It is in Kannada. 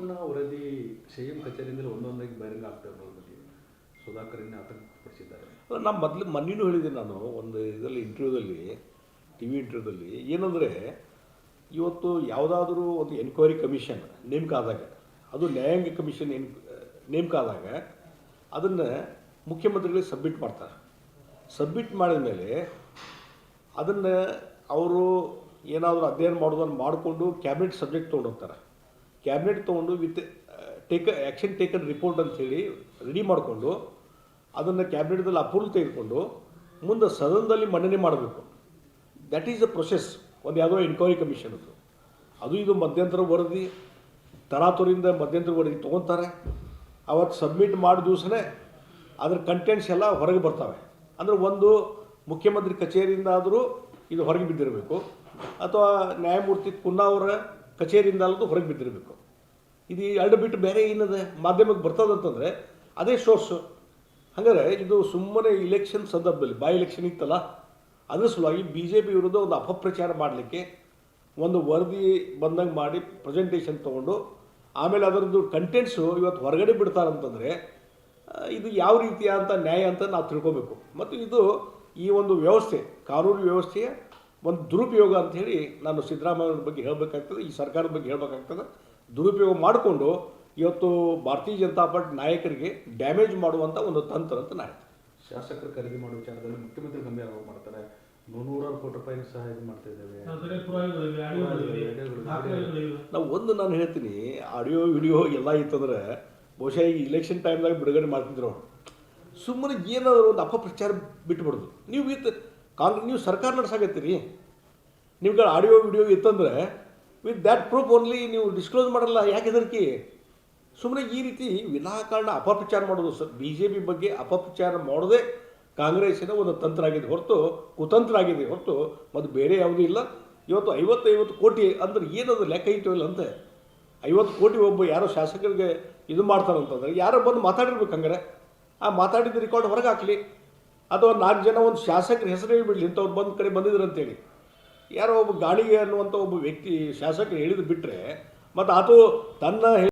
ಕುಣ್ಣ ವರದಿ ಸಿಎಂ ಕಚೇರಿಯಿಂದ ಒಂದೊಂದಾಗಿ ಬಹಿರಂಗ ಆಗ್ತಾ ಇರೋದ್ರ ಬಗ್ಗೆ ಸುಧಾಕರ್ನೇ ಆತಂಕಪಡಿಸಿದ್ದಾರೆ. ನಾ ಮೊದಲು ಮೊನ್ನೆನೂ ಹೇಳಿದೆ ನಾನು ಒಂದು ಇದರಲ್ಲಿ ಇಂಟರ್ವ್ಯೂದಲ್ಲಿ ಟಿ ವಿ ಇಂಟರ್ವ್ಯೂದಲ್ಲಿ ಏನಂದರೆ, ಇವತ್ತು ಯಾವುದಾದ್ರೂ ಒಂದು ಎನ್ಕ್ವೈರಿ ಕಮಿಷನ್ ನೇಮಕ ಆದಾಗ ಅದು ನ್ಯಾಯಾಂಗ ಕಮಿಷನ್ ಎನ್ ನೇಮಕ ಆದಾಗ ಅದನ್ನು ಮುಖ್ಯಮಂತ್ರಿಗಳಿಗೆ ಸಬ್ಮಿಟ್ ಮಾಡ್ತಾರೆ. ಸಬ್ಮಿಟ್ ಮಾಡಿದ ಮೇಲೆ ಅದನ್ನು ಅವರು ಏನಾದರೂ ಅಧ್ಯಯನ ಮಾಡೋದನ್ನು ಮಾಡಿಕೊಂಡು ಕ್ಯಾಬಿನೆಟ್ ಸಬ್ಜೆಕ್ಟ್ ತೊಗೊಂಡೋಗ್ತಾರೆ. ಕ್ಯಾಬಿನೆಟ್ ತೊಗೊಂಡು with take action taken report ಅಂಥೇಳಿ ರೆಡಿ ಮಾಡಿಕೊಂಡು ಅದನ್ನು ಕ್ಯಾಬಿನೆಟ್ದಲ್ಲಿ ಅಪ್ರೂವಲ್ ತೆಗೆದುಕೊಂಡು ಮುಂದೆ ಸದನದಲ್ಲಿ ಮಂಡನೆ ಮಾಡಬೇಕು. ದ್ಯಾಟ್ ಈಸ್ ದ ಪ್ರೊಸೆಸ್ ಒಂದು ಯಾವುದೋ ಎನ್ಕ್ವೈರಿ ಕಮಿಷನ್ ಅದು. ಅದು ಇದು ಮಧ್ಯಂತರ ವರದಿ ತರಾತುರಿಂದ ಮಧ್ಯಂತರ ವರದಿ ತೊಗೊತಾರೆ. ಅವತ್ತು ಸಬ್ಮಿಟ್ ಮಾಡಿದ ದಿವಸನೇ ಅದ್ರ ಕಂಟೆಂಟ್ಸ್ ಎಲ್ಲ ಹೊರಗೆ ಬರ್ತವೆ. ಅಂದರೆ ಒಂದು ಮುಖ್ಯಮಂತ್ರಿ ಕಚೇರಿಯಿಂದ ಆದರೂ ಇದು ಹೊರಗೆ ಬಿದ್ದಿರಬೇಕು. ಅಥವಾ ನ್ಯಾಯಮೂರ್ತಿ ಕುನ್ನಾ ಅವರ ಕಚೇರಿಯಿಂದ ಅಲ್ಲದು ಹೊರಗೆ ಬಿದ್ದಿರಬೇಕು. ಇದು ಎರಡು ಬಿಟ್ಟು ಬೇರೆ ಏನಿದೆ? ಮಾಧ್ಯಮಕ್ಕೆ ಬರ್ತದಂತಂದರೆ ಅದೇ ಸೋರ್ಸು ಹಾಗಾದ್ರೆ ಇದು ಸುಮ್ಮನೆ ಇಲೆಕ್ಷನ್ ಸಂದರ್ಭದಲ್ಲಿ ಬೈ ಎಲೆಕ್ಷನ್ ಇತ್ತಲ್ಲ, ಅದರ ಸಲುವಾಗಿ ಬಿ ಜೆ ಪಿ ವಿರುದ್ಧ ಒಂದು ಅಪಪ್ರಚಾರ ಮಾಡಲಿಕ್ಕೆ ಒಂದು ವರದಿ ಬಂದಂಗೆ ಮಾಡಿ ಪ್ರೆಸೆಂಟೇಷನ್ ತೊಗೊಂಡು, ಆಮೇಲೆ ಅದರದ್ದು ಕಂಟೆಂಟ್ಸು ಇವತ್ತು ಹೊರಗಡೆ ಬಿಡ್ತಾರಂತಂದರೆ ಇದು ಯಾವ ರೀತಿಯ ಅಂತ ನ್ಯಾಯ ಅಂತ ನಾವು ತಿಳ್ಕೊಬೇಕು. ಮತ್ತು ಇದು ಈ ಒಂದು ವ್ಯವಸ್ಥೆ, ಕಾನೂನು ವ್ಯವಸ್ಥೆಯ ಒಂದು ದುರುಪಯೋಗ ಅಂಥೇಳಿ ನಾನು ಸಿದ್ದರಾಮಯ್ಯವ್ರ ಬಗ್ಗೆ ಹೇಳಬೇಕಾಗ್ತದೆ ಈ ಸರ್ಕಾರದ ಬಗ್ಗೆ ಹೇಳಬೇಕಾಗ್ತದೆ. ದುರುಪಯೋಗ ಮಾಡಿಕೊಂಡು ಇವತ್ತು ಭಾರತೀಯ ಜನತಾ ಪಾರ್ಟಿ ನಾಯಕರಿಗೆ ಡ್ಯಾಮೇಜ್ ಮಾಡುವಂಥ ಒಂದು ತಂತ್ರ ಅಂತ ನಾನು ಹೇಳ್ತೀನಿ. ಶಾಸಕರು ಖರೀದಿ ಮಾಡುವ ವಿಚಾರದಲ್ಲಿ ಮುಖ್ಯಮಂತ್ರಿ ಗಂಭೀರ ಮಾಡ್ತಾರೆ. ನೂರಾರು ಕೋಟಿ ರೂಪಾಯಿ ಸಹ ಇದು ಮಾಡ್ತಾ ಇದ್ದೇವೆ. ನಾವು ಒಂದು ನಾನು ಹೇಳ್ತೀನಿ ಆಡಿಯೋ ವಿಡಿಯೋ ಎಲ್ಲ ಇತ್ತಂದ್ರೆ ಬಹುಶಃ ಈ ಇಲೆಕ್ಷನ್ ಟೈಮ್ದಾಗ ಬಿಡುಗಡೆ ಮಾಡ್ತಿದ್ರು ಅವರು. ಸುಮ್ಮನೆ ಏನಾದರೂ ಒಂದು ಅಪಪ್ರಚಾರ ಬಿಟ್ಬಿಡೋದು. ನೀವು ಕಾಂಗ್ರೆಸ್ ನೀವು ಸರ್ಕಾರ ನಡೆಸಾಕತ್ತೀರಿ. ನಿಮ್ಗೆ ಆಡಿಯೋ, ವಿಡಿಯೋ ಇತ್ತಂದರೆ ವಿತ್ ದ್ಯಾಟ್ ಪ್ರೂಫ್ ಓನ್ಲಿ ನೀವು ಡಿಸ್ಕ್ಲೋಸ್ ಮಾಡಲ್ಲ. ಯಾಕೆ ಹೆದರಿಕೆ? ಸುಮ್ಮನೆ ಈ ರೀತಿ ವಿನಾಕಾರಣ ಅಪಪ್ರಚಾರ ಮಾಡೋದು ಸರ್ ಬಿ ಜೆ ಪಿ ಬಗ್ಗೆ ಅಪಪ್ರಚಾರ ಮಾಡೋದೇ ಕಾಂಗ್ರೆಸ್ಸಿನ ಒಂದು ತಂತ್ರ ಆಗಿದೆ ಹೊರತು, ಕುತಂತ್ರ ಆಗಿದೆ ಹೊರತು, ಮತ್ತು ಬೇರೆ ಯಾವುದೂ ಇಲ್ಲ. ಇವತ್ತು ಐವತ್ತೈವತ್ತು ಕೋಟಿ ಅಂದ್ರೆ ಏನದು ಲೆಕ್ಕ ಇಟ್ಟಿಲ್ಲ ಅಂತೆ. ಐವತ್ತು ಕೋಟಿ ಒಬ್ಬ ಯಾರೋ ಶಾಸಕರಿಗೆ ಇದು ಮಾಡ್ತಾರಂತಂದ್ರೆ, ಯಾರೋ ಬಂದು ಮಾತಾಡಿರ್ಬೇಕು ಹಂಗಾರೆ. ಆ ಮಾತಾಡಿದ ರೆಕಾರ್ಡ್ ಹೊರಗೆ ಹಾಕಲಿ. ಅಥವಾ ನಾಲ್ಕು ಜನ ಒಂದು ಶಾಸಕರ ಹೆಸರು ಹೇಳ್ಬಿಡ್ಲಿ ಇಂಥವ್ರು ಬಂದ ಕಡೆ ಬಂದಿದ್ರು ಅಂತೇಳಿ ಯಾರೋ ಒಬ್ಬ ಗಾಳಿಗೆ ಅನ್ನುವಂಥ ಒಬ್ಬ ವ್ಯಕ್ತಿ ಶಾಸಕರು ಹೇಳಿದ್ ಬಿಟ್ಟರೆ ಮತ್ತು ಅದು ತನ್ನ